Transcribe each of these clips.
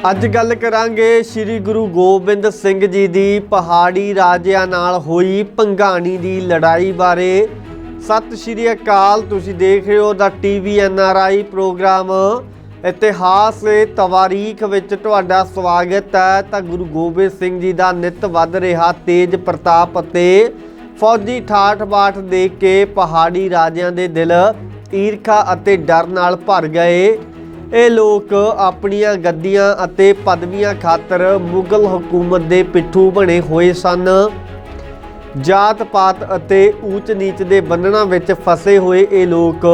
ਅੱਜ ਗੱਲ ਕਰਾਂਗੇ ਸ੍ਰੀ ਗੁਰੂ ਗੋਬਿੰਦ ਸਿੰਘ ਜੀ ਦੀ ਪਹਾੜੀ ਰਾਜਿਆਂ ਨਾਲ ਹੋਈ ਪੰਘਾਣੀ ਦੀ ਲੜਾਈ ਬਾਰੇ। ਸਤਿ ਸ਼੍ਰੀ ਅਕਾਲ, ਤੁਸੀਂ ਦੇਖ ਰਹੇ ਹੋ ਦਾ TV N R I program. ਇਤਿਹਾਸ ਤੇ ਤਵਾਰੀਖ ਵਿੱਚ ਤੁਹਾਡਾ ਸਵਾਗਤ ਹੈ। ਤਾਂ ਗੁਰੂ ਗੋਬਿੰਦ ਸਿੰਘ ਜੀ ਦਾ ਨਿਤ ਵੱਧ ਰਿਹਾ ਤੇਜ ਪ੍ਰਤਾਪ ਅਤੇ ਫੌਜੀ ਠਾਠ ਬਾਠ ਦੇਖ ਕੇ ਪਹਾੜੀ ਰਾਜਿਆਂ ਦੇ ਦਿਲ ਈਰਖਾ ਅਤੇ ਡਰ ਨਾਲ ਭਰ ਗਏ। ਇਹ ਲੋਕ ਆਪਣੀਆਂ ਗੱਦੀਆਂ ਅਤੇ ਪਦਵੀਆਂ ਖਾਤਰ ਮੁਗਲ ਹਕੂਮਤ ਦੇ ਪਿੱਠੂ ਬਣੇ ਹੋਏ ਸਨ। ਜਾਤ ਪਾਤ ਅਤੇ ਊਚ ਨੀਚ ਦੇ ਬੰਧਨਾਂ ਵਿੱਚ ਫਸੇ ਹੋਏ ਇਹ ਲੋਕ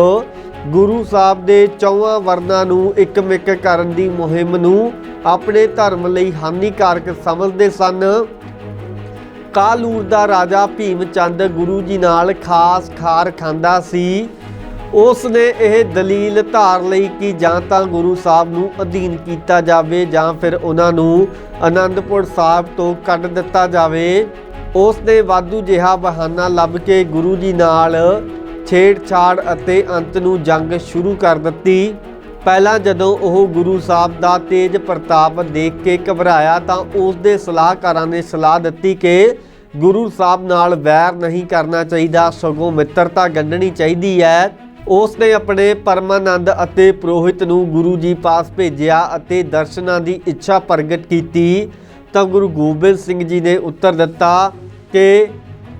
ਗੁਰੂ ਸਾਹਿਬ ਦੇ ਚੌਹਾਂ ਵਰਨਾਂ ਨੂੰ ਇੱਕਮਿਕ ਕਰਨ ਦੀ ਮੁਹਿੰਮ ਨੂੰ ਆਪਣੇ ਧਰਮ ਲਈ ਹਾਨੀਕਾਰਕ ਸਮਝਦੇ ਸਨ। ਕਾਲੂਰ ਦਾ ਰਾਜਾ ਭੀਮ ਚੰਦ ਗੁਰੂ ਜੀ ਨਾਲ ਖਾਸ ਖਾਰ ਖਾਂਦਾ ਸੀ। ਉਸ ਨੇ ਇਹ ਦਲੀਲ ਧਾਰ ਲਈ ਕਿ ਜਾਂ ਤਾਂ ਗੁਰੂ ਸਾਹਿਬ ਨੂੰ ਅਧੀਨ ਕੀਤਾ ਜਾਵੇ ਜਾਂ ਫਿਰ ਉਹਨਾਂ ਨੂੰ ਆਨੰਦਪੁਰ ਸਾਹਿਬ ਤੋਂ ਕੱਢ ਦਿੱਤਾ ਜਾਵੇ। ਉਸ ਨੇ ਵਾਧੂ ਜਿਹਾ ਬਹਾਨਾ ਲੱਭ ਕੇ ਗੁਰੂ ਜੀ ਨਾਲ ਛੇੜਛਾੜ ਅਤੇ ਅੰਤ ਨੂੰ ਜੰਗ ਸ਼ੁਰੂ ਕਰ ਦਿੱਤੀ। ਪਹਿਲਾਂ ਜਦੋਂ ਉਹ ਗੁਰੂ ਸਾਹਿਬ ਦਾ ਤੇਜ ਪ੍ਰਤਾਪ ਦੇਖ ਕੇ ਘਬਰਾਇਆ ਤਾਂ ਉਸ ਦੇ ਸਲਾਹਕਾਰਾਂ ਨੇ ਸਲਾਹ ਦਿੱਤੀ ਕਿ ਗੁਰੂ ਸਾਹਿਬ ਨਾਲ ਵੈਰ ਨਹੀਂ ਕਰਨਾ ਚਾਹੀਦਾ, ਸਗੋਂ ਮਿੱਤਰਤਾ ਗੰਢਣੀ ਚਾਹੀਦੀ ਹੈ। ਉਸ ਨੇ ਆਪਣੇ ਪਰਮਾਨੰਦ ਅਤੇ ਪ੍ਰੋਹਿਤ ਨੂੰ ਗੁਰੂ ਜੀ ਪਾਸ ਭੇਜਿਆ ਅਤੇ ਦਰਸ਼ਨਾਂ ਦੀ ਇੱਛਾ ਪ੍ਰਗਟ ਕੀਤੀ, ਤਾਂ ਗੁਰੂ ਗੋਬਿੰਦ ਸਿੰਘ ਜੀ ਨੇ ਉੱਤਰ ਦਿੱਤਾ ਕਿ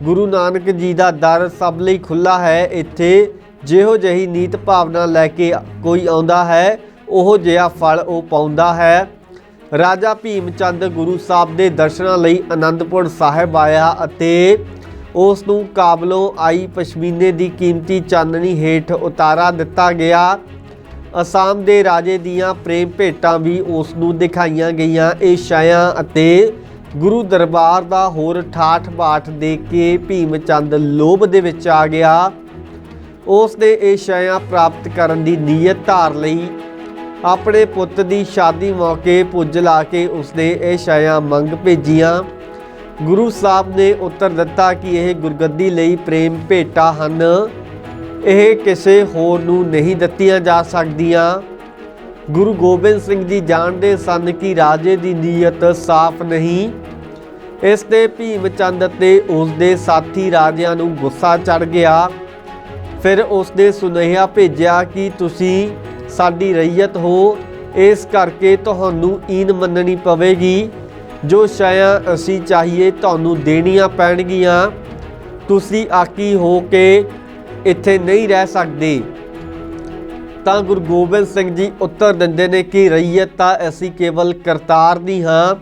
ਗੁਰੂ ਨਾਨਕ ਜੀ ਦਾ ਦਰ ਸਭ ਲਈ ਖੁੱਲਾ ਹੈ, ਇੱਥੇ ਜਿਹੋ ਜਿਹੀ ਨੀਤ ਭਾਵਨਾ ਲੈ ਕੇ ਕੋਈ ਆਉਂਦਾ ਹੈ, ਉਹ ਜਿਹਾ ਫਲ ਉਹ ਪਾਉਂਦਾ ਹੈ। ਰਾਜਾ ਭੀਮ ਚੰਦ ਗੁਰੂ ਸਾਹਿਬ ਦੇ ਦਰਸ਼ਨਾਂ ਲਈ ਆਨੰਦਪੁਰ ਸਾਹਿਬ ਆਇਆ ਅਤੇ ਉਸ ਨੂੰ ਕਾਬਲੋਂ ਆਈ ਪਸ਼ਮੀਨੇ ਦੀ ਕੀਮਤੀ ਚਾਨਣੀ ਹੇਠ ਉਤਾਰਾ ਦਿੱਤਾ ਗਿਆ। ਅਸਾਮ ਦੇ ਰਾਜੇ ਦੀਆਂ ਪ੍ਰੇਮ ਭੇਟਾਂ ਵੀ ਉਸ ਨੂੰ ਦਿਖਾਈਆਂ ਗਈਆਂ। ਇਹ ਛਾਇਆ ਅਤੇ ਗੁਰੂ ਦਰਬਾਰ ਦਾ ਹੋਰ ਠਾਠ ਬਾਠ ਦੇਖ ਕੇ ਭੀਮ ਚੰਦ ਲੋਭ ਦੇ ਵਿੱਚ ਆ ਗਿਆ। ਉਸ ਨੇ ਇਹ ਛਾਇਆ ਪ੍ਰਾਪਤ ਕਰਨ ਦੀ ਨੀਅਤ ਧਾਰ ਲਈ। ਆਪਣੇ ਪੁੱਤ ਦੀ ਸ਼ਾਦੀ ਮੌਕੇ ਪੁੱਜ ਲਾ ਕੇ ਉਸਨੇ ਇਹ ਛਾਇਆ ਮੰਗ ਭੇਜੀਆਂ। ਗੁਰੂ ਸਾਹਿਬ ਨੇ ਉੱਤਰ ਦਿੱਤਾ ਕਿ ਇਹ ਗੁਰਗੱਦੀ ਲਈ ਪ੍ਰੇਮ ਭੇਟਾ ਹਨ। ਇਹ ਕਿਸੇ ਹੋਰ ਨੂੰ ਨਹੀਂ ਦਿੱਤੀਆਂ ਜਾ ਸਕਦੀਆਂ। ਗੁਰੂ ਗੋਬਿੰਦ ਸਿੰਘ ਜੀ ਜਾਣਦੇ ਸਨ ਕਿ ਰਾਜੇ ਦੀ ਨੀਅਤ ਸਾਫ਼ ਨਹੀਂ। ਇਸ ਤੇ ਭੀਮ ਚੰਦ ਤੇ ਉਸ ਦੇ ਸਾਥੀ ਰਾਜਿਆਂ ਨੂੰ ਗੁੱਸਾ ਚੜ ਗਿਆ। ਫਿਰ ਉਸ ਨੇ ਸੁਨੇਹਾ ਭੇਜਿਆ ਕਿ ਤੁਸੀਂ ਸਾਡੀ ਰਈਅਤ ਹੋ। ਇਸ ਕਰਕੇ ਤੁਹਾਨੂੰ ਈਨ ਮੰਨਣੀ ਪਵੇਗੀ। ਜੋ ਸ਼ਾਇਆ ਅਸੀਂ ਚਾਹੀਏ ਤੁਹਾਨੂੰ ਦੇਣੀਆਂ ਪੈਣਗੀਆਂ, ਤੁਸੀਂ ਆਕੀ ਹੋ ਕੇ ਇੱਥੇ ਨਹੀਂ ਰਹਿ ਸਕਦੇ। ਤਾਂ ਗੁਰੂ ਗੋਬਿੰਦ ਸਿੰਘ ਜੀ ਉੱਤਰ ਦਿੰਦੇ ਨੇ ਕਿ ਰਈਅਤ ਤਾਂ ਅਸੀਂ ਕੇਵਲ ਕਰਤਾਰ ਦੀ ਹਾਂ।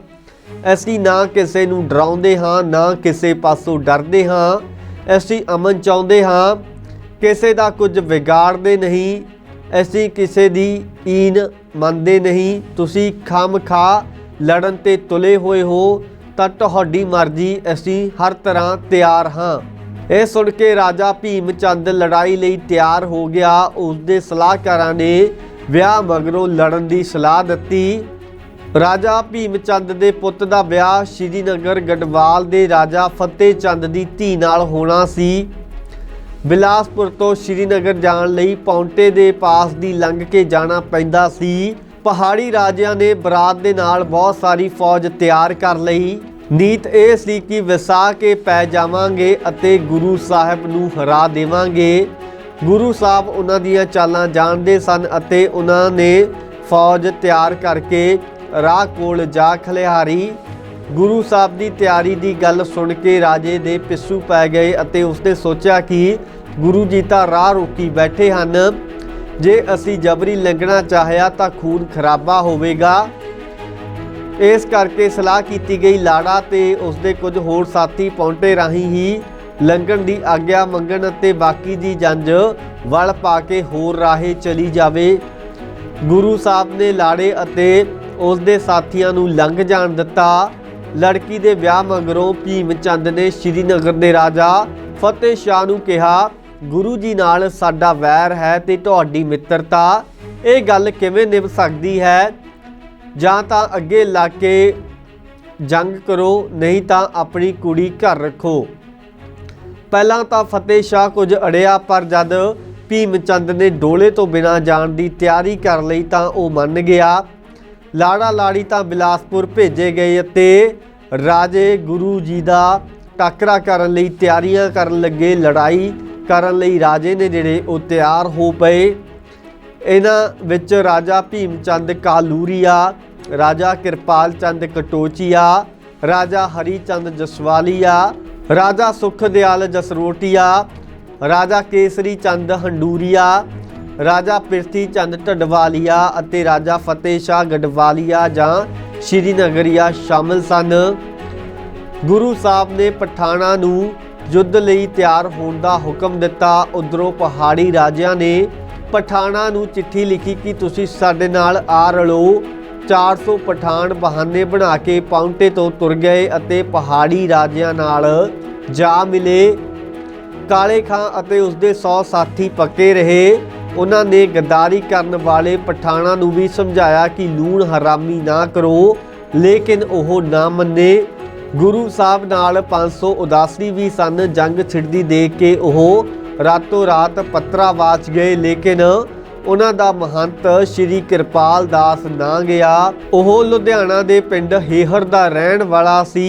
ਅਸੀਂ ਨਾ ਕਿਸੇ ਨੂੰ ਡਰਾਉਂਦੇ ਹਾਂ, ਨਾ ਕਿਸੇ ਪਾਸੋਂ ਡਰਦੇ ਹਾਂ। ਅਸੀਂ ਅਮਨ ਚਾਹੁੰਦੇ ਹਾਂ, ਕਿਸੇ ਦਾ ਕੁਝ ਵਿਗਾੜਦੇ ਨਹੀਂ। ਅਸੀਂ ਕਿਸੇ ਦੀ ਈਨ ਮੰਨਦੇ ਨਹੀਂ। ਤੁਸੀਂ ਖਾਮਖਾ ਲੜਨ ਤੇ ਤੁਲੇ ਹੋਏ ਹੋ, ਤਾਂ ਤੁਹਾਡੀ ਮਰਜ਼ੀ, ਅਸੀਂ ਹਰ ਤਰ੍ਹਾਂ ਤਿਆਰ ਹਾਂ। ਇਹ ਸੁਣ ਕੇ ਰਾਜਾ ਭੀਮ ਚੰਦ ਲੜਾਈ ਲਈ ਤਿਆਰ ਹੋ ਗਿਆ। ਉਸ ਦੇ ਸਲਾਹਕਾਰਾਂ ਨੇ ਵਿਆਹ ਮਗਰੋਂ ਲੜਨ ਦੀ ਸਲਾਹ ਦਿੱਤੀ। ਰਾਜਾ ਭੀਮ ਚੰਦ ਦੇ ਪੁੱਤ ਦਾ ਵਿਆਹ ਸ਼੍ਰੀਨਗਰ ਗੜਵਾਲ ਦੇ ਰਾਜਾ ਫਤਿਹ ਚੰਦ ਦੀ ਧੀ ਨਾਲ ਹੋਣਾ ਸੀ। ਬਿਲਾਸਪੁਰ ਤੋਂ ਸ਼੍ਰੀਨਗਰ ਜਾਣ ਲਈ ਪੌਂਟੇ ਦੇ ਪਾਸ ਦੀ ਲੰਘ ਕੇ ਜਾਣਾ ਪੈਂਦਾ ਸੀ। ਪਹਾੜੀ ਰਾਜਿਆਂ ਨੇ ਬਰਾਤ ਦੇ ਨਾਲ ਬਹੁਤ ਸਾਰੀ ਫੌਜ ਤਿਆਰ ਕਰ ਲਈ। ਨੀਤ ਇਹ ਸੀ ਕਿ ਵਿਸਾ ਕੇ ਪੈ ਜਾਵਾਂਗੇ ਅਤੇ ਗੁਰੂ ਸਾਹਿਬ ਨੂੰ ਹਰਾ ਦੇਵਾਂਗੇ। ਗੁਰੂ ਸਾਹਿਬ ਉਹਨਾਂ ਦੀਆਂ ਚਾਲਾਂ ਜਾਣਦੇ ਸਨ ਅਤੇ ਉਹਨਾਂ ਨੇ ਫੌਜ ਤਿਆਰ ਕਰਕੇ ਰਾਹ ਕੋਲ ਜਾ ਖਲਿਹਾਰੀ। ਗੁਰੂ ਸਾਹਿਬ ਦੀ ਤਿਆਰੀ ਦੀ ਗੱਲ ਸੁਣ ਕੇ ਰਾਜੇ ਦੇ ਪਿੱਸੂ ਪੈ ਗਏ ਅਤੇ ਉਸਨੇ ਸੋਚਿਆ ਕਿ ਗੁਰੂ ਜੀ ਤਾਂ ਰਾਹ ਰੋਕੀ ਬੈਠੇ ਹਨ। ਜੇ ਅਸੀਂ ਜਬਰੀ ਲੰਘਣਾ ਚਾਹਿਆ ਤਾਂ ਖੂਨ ਖਰਾਬਾ ਹੋਵੇਗਾ। ਇਸ ਕਰਕੇ ਸਲਾਹ ਕੀਤੀ ਗਈ ਲਾੜਾ ਤੇ ਉਸਦੇ ਕੁਝ ਹੋਰ ਸਾਥੀ ਪੌਂਟੇ ਰਾਹੀਂ ਹੀ ਲੰਘਣ ਦੀ ਆਗਿਆ ਮੰਗਣ ਅਤੇ ਬਾਕੀ ਦੀ ਜੰਜ ਵਲ ਪਾ ਕੇ ਹੋਰ ਰਾਹੇ ਚਲੀ ਜਾਵੇ। ਗੁਰੂ ਸਾਹਿਬ ਨੇ ਲਾੜੇ ਅਤੇ ਉਸਦੇ ਸਾਥੀਆਂ ਨੂੰ ਲੰਘ ਜਾਣ ਦਿੱਤਾ। ਲੜਕੀ ਦੇ ਵਿਆਹ ਮਗਰੋਂ ਭੀਮ ਚੰਦ ਨੇ ਸ਼੍ਰੀਨਗਰ ਦੇ ਰਾਜਾ ਫਤਿਹ ਸ਼ਾਹ ਨੂੰ ਕਿਹਾ ਗੁਰੂ ਜੀ ਨਾਲ ਸਾਡਾ ਵੈਰ ਹੈ ਤੇ ਤੁਹਾਡੀ ਮਿੱਤਰਤਾ, ਇਹ ਗੱਲ ਕਿਵੇਂ ਨਿਭ ਸਕਦੀ ਹੈ? ਜਾਂ ਤਾਂ ਅੱਗੇ ਲਾ ਕੇ ਜੰਗ ਕਰੋ, ਨਹੀਂ ਤਾਂ ਆਪਣੀ ਕੁੜੀ ਘਰ ਰੱਖੋ। ਪਹਿਲਾਂ ਤਾਂ ਫਤਿਹ ਸ਼ਾਹ ਕੁਝ ਅੜਿਆ, ਪਰ ਜਦ ਭੀਮ ਚੰਦ ਨੇ ਡੋਲੇ ਤੋਂ ਬਿਨਾਂ ਜਾਣ ਦੀ ਤਿਆਰੀ ਕਰ ਲਈ ਤਾਂ ਉਹ ਮੰਨ ਗਿਆ। ਲਾੜਾ ਲਾੜੀ ਤਾਂ ਬਿਲਾਸਪੁਰ ਭੇਜੇ ਗਏ ਅਤੇ ਰਾਜੇ ਗੁਰੂ ਜੀ ਦਾ ਟਾਕਰਾ ਕਰਨ ਲਈ ਤਿਆਰੀਆਂ ਕਰਨ ਲੱਗੇ, ਲੜਾਈ ਕਰਨ ਲਈ ਰਾਜੇ ਨੇ ਜਿਹੜੇ ਉਹ ਤਿਆਰ ਹੋ ਪਏ। ਇਹਨਾਂ ਵਿੱਚ ਰਾਜਾ ਭੀਮ ਚੰਦ ਕਾਲੂਰੀਆ, ਰਾਜਾ ਕਿਰਪਾਲ ਚੰਦ ਕਟੋਚੀਆ, ਰਾਜਾ ਹਰੀ ਚੰਦ ਜਸਵਾਲੀਆ, ਰਾਜਾ ਸੁਖਦਿਆਲ ਜਸਰੋਟੀਆ, ਰਾਜਾ ਕੇਸਰੀ ਚੰਦ ਹੰਡੂਰੀਆ, ਰਾਜਾ ਪਿਰਥੀ ਚੰਦ ਢਡਵਾਲੀਆ ਅਤੇ ਰਾਜਾ ਫਤਿਹ ਸ਼ਾਹ ਗੜਵਾਲੀਆ ਜਾਂ ਸ਼੍ਰੀਨਗਰੀਆ ਸ਼ਾਮਲ ਸਨ। ਗੁਰੂ ਸਾਹਿਬ ਨੇ ਪਠਾਣਾ ਨੂੰ ਯੁੱਧ ਲਈ ਤਿਆਰ ਹੋਣ ਦਾ ਹੁਕਮ ਦਿੱਤਾ। ਉਧਰੋਂ ਪਹਾੜੀ ਰਾਜਿਆਂ ਨੇ ਪਠਾਣਾ ਨੂੰ ਚਿੱਠੀ ਲਿਖੀ ਕਿ ਤੁਸੀਂ ਸਾਡੇ ਨਾਲ ਆ ਰਲੋ। 400 ਪਠਾਨ ਬਹਾਨੇ ਬਣਾ ਕੇ ਪਾਉਂਟੇ ਤੋਂ ਤੁਰ ਗਏ ਅਤੇ ਪਹਾੜੀ ਰਾਜਿਆਂ ਨਾਲ ਜਾ ਮਿਲੇ। ਕਾਲੇ ਖਾਂ ਅਤੇ ਉਸਦੇ 100 ਸਾਥੀ ਪੱਕੇ ਰਹੇ। ਉਹਨਾਂ ਨੇ ਗਦਾਰੀ ਕਰਨ ਵਾਲੇ ਪਠਾਣਾ ਨੂੰ ਵੀ ਸਮਝਾਇਆ ਕਿ ਲੂਣ ਹਰਾਮੀ ਨਾ ਕਰੋ, ਲੇਕਿਨ ਉਹ ਨਾ ਮੰਨੇ। ਗੁਰੂ ਸਾਹਿਬ ਨਾਲ 500 ਉਦਾਸੀ ਵੀ ਸਨ, ਜੰਗ ਛਿੜਦੀ ਦੇਖ ਕੇ ਉਹ ਰਾਤੋਂ ਰਾਤ ਪੱਤਰਾ ਵਾਚ ਗਏ, ਲੇਕਿਨ ਉਹਨਾਂ ਦਾ ਮਹੰਤ ਸ਼੍ਰੀ ਕਿਰਪਾਲ ਦਾਸ ਨਾ ਗਿਆ। ਉਹ ਲੁਧਿਆਣਾ ਦੇ ਪਿੰਡ ਹੇਹਰ ਦਾ ਰਹਿਣ ਵਾਲਾ ਸੀ।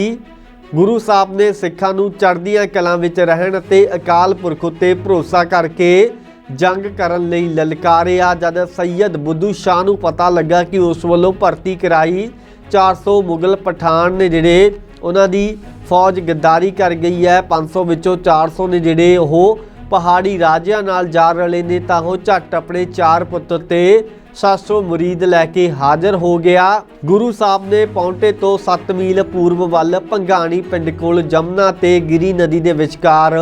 ਗੁਰੂ ਸਾਹਿਬ ਨੇ ਸਿੱਖਾਂ ਨੂੰ ਚੜ੍ਹਦੀਆਂ ਕਲਾਂ ਵਿੱਚ ਰਹਿਣ ਅਤੇ ਅਕਾਲ ਪੁਰਖ ਉੱਤੇ ਭਰੋਸਾ ਕਰਕੇ ਜੰਗ ਕਰਨ ਲਈ ਲਲਕਾਰਿਆ। ਜਦ ਸੈਯਦ ਬੁੱਧੂ ਸ਼ਾਹ ਨੂੰ ਪਤਾ ਲੱਗਾ ਕਿ ਉਸ ਵੱਲੋਂ ਭਰਤੀ ਕਰਾਈ 400 ਮੁਗਲ ਪਠਾਨ ਨੇ, ਜਿਹੜੇ ਉਹਨਾਂ ਦੀ ਫੌਜ ਗੱਦਾਰੀ ਕਰ ਗਈ ਹੈ। 500 ਵਿੱਚੋਂ 400 ਨੇ ਜਿਹੜੇ ਉਹ ਪਹਾੜੀ ਰਾਜਿਆਂ ਨਾਲ ਜਾ ਰਲੇ ਨੇ, ਤਾਂ ਉਹ ਝੱਟ ਆਪਣੇ ਚਾਰ ਪੁੱਤਰ ਤੇ 700 ਮੁਰੀਦ ਲੈ ਕੇ ਹਾਜ਼ਰ ਹੋ ਗਿਆ। ਗੁਰੂ ਸਾਹਿਬ ਨੇ ਪੌਂਟੇ ਤੋਂ 7 ਮੀਲ ਪੂਰਬ ਵੱਲ ਭੰਗਾਣੀ ਪਿੰਡ ਕੋਲ ਜਮਨਾ ਤੇ ਗਿਰੀ ਨਦੀ ਦੇ ਵਿਚਕਾਰ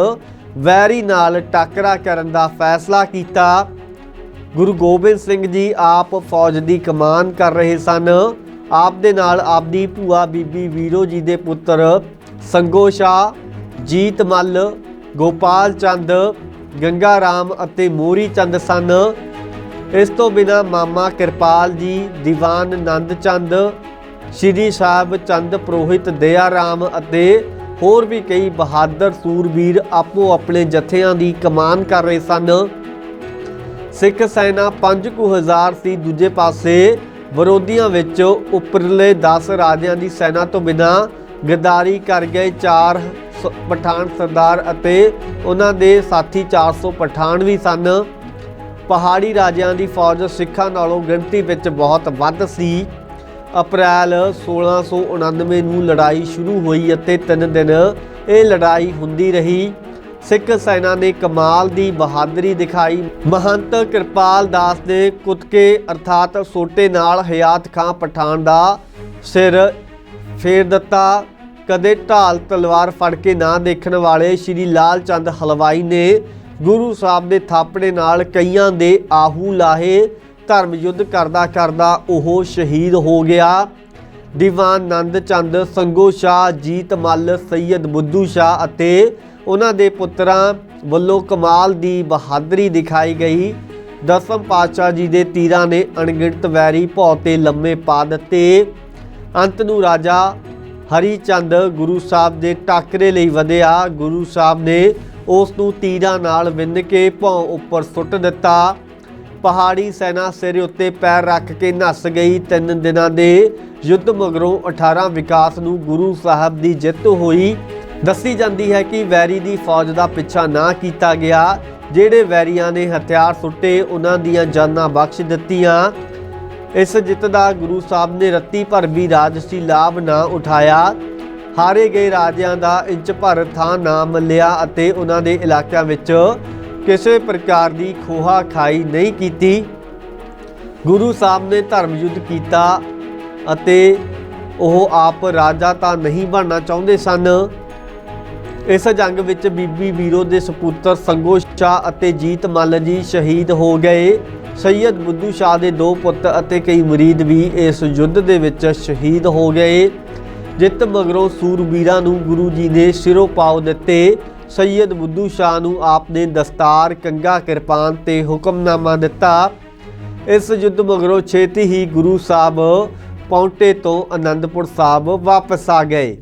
ਵੈਰੀ ਨਾਲ ਟਾਕਰਾ ਕਰਨ ਦਾ ਫੈਸਲਾ ਕੀਤਾ। ਗੁਰੂ ਗੋਬਿੰਦ ਸਿੰਘ ਜੀ ਆਪ ਫੌਜ ਦੀ ਕਮਾਨ ਕਰ ਰਹੇ ਸਨ। ਆਪ ਦੇ ਨਾਲ ਆਪਦੀ ਭੂਆ ਬੀਬੀ ਵੀਰੋ ਜੀ ਦੇ ਪੁੱਤਰ ਸੰਗੋ ਸ਼ਾਹ, ਜੀਤ ਮੱਲ, ਗੋਪਾਲ ਚੰਦ, ਗੰਗਾ ਰਾਮ ਅਤੇ ਮੋਰੀ ਚੰਦ ਸਨ। ਇਸ ਤੋਂ ਬਿਨਾ ਮਾਮਾ ਕਿਰਪਾਲ ਜੀ, ਦੀਵਾਨ ਨੰਦ ਚੰਦ, ਸ਼੍ਰੀ ਸਾਹਿਬ ਚੰਦ ਪ੍ਰੋਹਿਤ ਦਇਆ ਰਾਮ ਅਤੇ ਹੋਰ ਵੀ ਕਈ ਬਹਾਦਰ ਸੂਰਬੀਰ ਆਪੋ ਆਪਣੇ ਜਥਿਆਂ ਦੀ ਕਮਾਨ ਕਰ ਰਹੇ ਸਨ। ਸਿੱਖ ਸੈਨਾ 5000 ਸੀ ਦੂਜੇ ਪਾਸੇ ਵਿਰੋਧੀਆਂ ਵਿੱਚ ਉੱਪਰਲੇ 10 ਰਾਜਿਆਂ ਦੀ ਸੈਨਾ ਤੋਂ ਬਿਨਾਂ ਗਦਾਰੀ ਕਰ ਗਏ ਚਾਰ ਸ- ਪਠਾਨ ਸਰਦਾਰ ਅਤੇ ਉਹਨਾਂ ਦੇ ਸਾਥੀ 400 ਪਠਾਨ ਵੀ ਸਨ। ਪਹਾੜੀ ਰਾਜਿਆਂ ਦੀ ਫੌਜ ਸਿੱਖਾਂ ਨਾਲੋਂ ਗਿਣਤੀ ਵਿੱਚ ਬਹੁਤ ਵੱਧ ਸੀ। ਅਪ੍ਰੈਲ 1699 ਨੂੰ ਲੜਾਈ ਸ਼ੁਰੂ ਹੋਈ ਅਤੇ 3 ਦਿਨ ਇਹ ਲੜਾਈ ਹੁੰਦੀ ਰਹੀ। ਸਿੱਖ ਸੈਨਾ ਨੇ ਕਮਾਲ ਦੀ ਬਹਾਦਰੀ ਦਿਖਾਈ। ਮਹੰਤ ਕਿਰਪਾਲ ਦਾਸ ਨੇ ਕੁੱਤਕੇ ਅਰਥਾਤ ਸੋਟੇ ਨਾਲ ਹਯਾਤ ਖਾਂ ਪਠਾਨ ਦਾ ਸਿਰ ਫੇਰ ਦਿੱਤਾ। ਕਦੇ ਢਾਲ ਤਲਵਾਰ ਫੜ ਕੇ ਨਾ ਦੇਖਣ ਵਾਲੇ ਸ਼੍ਰੀ ਲਾਲ ਚੰਦ ਹਲਵਾਈ ਨੇ ਗੁਰੂ ਸਾਹਿਬ ਦੇ ਥਾਪੜੇ ਨਾਲ ਕਈਆਂ ਦੇ ਆਹੂ ਲਾਹੇ ਧਰਮ ਯੁੱਧ ਕਰਦਾ ਕਰਦਾ ਉਹ ਸ਼ਹੀਦ ਹੋ ਗਿਆ। ਦੀਵਾਨ ਨੰਦ ਚੰਦ, ਸੰਗੋ ਸ਼ਾਹ, ਜੀਤ ਮੱਲ ਸੈਯਦ ਬੁੱਧੂ ਸ਼ਾਹ ਅਤੇ ਉਹਨਾਂ ਦੇ ਪੁੱਤਰਾਂ ਵੱਲੋਂ ਕਮਾਲ ਦੀ ਬਹਾਦਰੀ ਦਿਖਾਈ ਗਈ। ਦਸਮ ਪਾਤਸ਼ਾਹ ਜੀ ਦੇ ਤੀਰਾਂ ਨੇ ਅਣਗਿਣਤ ਵੈਰੀ ਭੌ ਤੇ ਲੰਮੇ ਪਾ ਦਿੱਤੇ। ਅੰਤ ਨੂੰ ਰਾਜਾ ਹਰੀ ਚੰਦ ਗੁਰੂ ਸਾਹਿਬ ਦੇ ਟਾਕਰੇ ਲਈ ਵਧਿਆ। ਗੁਰੂ ਸਾਹਿਬ ਨੇ ਉਸ ਨੂੰ ਤੀਰਾਂ ਨਾਲ ਵਿੰਨ ਕੇ ਭੌਂ ਉੱਪਰ ਸੁੱਟ ਦਿੱਤਾ। ਪਹਾੜੀ ਸੈਨਾ ਸਿਰ ਉੱਤੇ ਪੈਰ ਰੱਖ ਕੇ ਨੱਸ ਗਈ। ਤਿੰਨ ਦਿਨਾਂ ਦੇ ਯੁੱਧ ਮਗਰੋਂ 18 ਵਿਕਾਸ ਨੂੰ ਗੁਰੂ ਸਾਹਿਬ ਦੀ ਜਿੱਤ ਹੋਈ। ਦੱਸੀ ਜਾਂਦੀ ਹੈ ਕਿ ਵੈਰੀ ਦੀ ਫੌਜ ਦਾ ਪਿੱਛਾ ਨਾ ਕੀਤਾ ਗਿਆ। ਜਿਹੜੇ ਵੈਰੀਆਂ ਨੇ ਹਥਿਆਰ ਸੁੱਟੇ, ਉਹਨਾਂ ਦੀਆਂ ਜਾਨਾਂ ਬਖਸ਼ ਦਿੱਤੀਆਂ। ਇਸ ਜਿੱਤ ਦਾ ਗੁਰੂ ਸਾਹਿਬ ਨੇ ਰੱਤੀ ਭਰ ਵੀ ਰਾਜਸੀ ਲਾਭ ਨਾ ਉਠਾਇਆ। ਹਾਰੇ ਗਏ ਰਾਜਿਆਂ ਦਾ ਇੰਚ ਭਰ ਥਾਂ ਨਾ ਮੱਲਿਆ ਅਤੇ ਉਹਨਾਂ ਦੇ ਇਲਾਕਿਆਂ ਵਿੱਚ ਕਿਸੇ ਪ੍ਰਕਾਰ ਦੀ ਖੋਹਾ ਖਾਈ ਨਹੀਂ ਕੀਤੀ। ਗੁਰੂ ਸਾਹਿਬ ਨੇ ਧਰਮ ਯੁੱਧ ਕੀਤਾ ਅਤੇ ਉਹ ਆਪ ਰਾਜਾ ਤਾਂ ਨਹੀਂ ਬਣਨਾ ਚਾਹੁੰਦੇ ਸਨ। ਇਸ ਜੰਗ ਵਿੱਚ ਬੀਬੀ ਵੀਰੋ ਦੇ ਸਪੁੱਤਰ ਸੰਗੋ ਸ਼ਾਹ ਅਤੇ ਜੀਤ ਮੱਲ ਜੀ ਸ਼ਹੀਦ ਹੋ ਗਏ। ਸੈਯਦ ਬੁੱਧੂ ਸ਼ਾਹ ਦੇ ਦੋ ਪੁੱਤ ਅਤੇ ਕਈ ਮਰੀਦ ਵੀ ਇਸ ਯੁੱਧ ਦੇ ਵਿੱਚ ਸ਼ਹੀਦ ਹੋ ਗਏ। ਜਿੱਤ ਮਗਰੋਂ ਸੂਰਬੀਰਾਂ ਨੂੰ ਗੁਰੂ ਜੀ ਨੇ ਸਿਰੋਂ ਪਾਉ ਦਿੱਤੇ। ਸੈਯਦ ਬੁੱਧੂ ਸ਼ਾਹ ਨੂੰ ਆਪ ਨੇ ਦਸਤਾਰ ਕੰਗਾ ਕਿਰਪਾਨ ਤੇ ਹੁਕਮਨਾਮਾ ਦਿੱਤਾ। ਇਸ ਯੁੱਧ ਮਗਰੋਂ ਛੇਤੀ ਹੀ ਗੁਰੂ ਸਾਹਿਬ ਪੌਂਟੇ ਤੋਂ ਆਨੰਦਪੁਰ ਸਾਹਿਬ ਵਾਪਸ ਆ ਗਏ।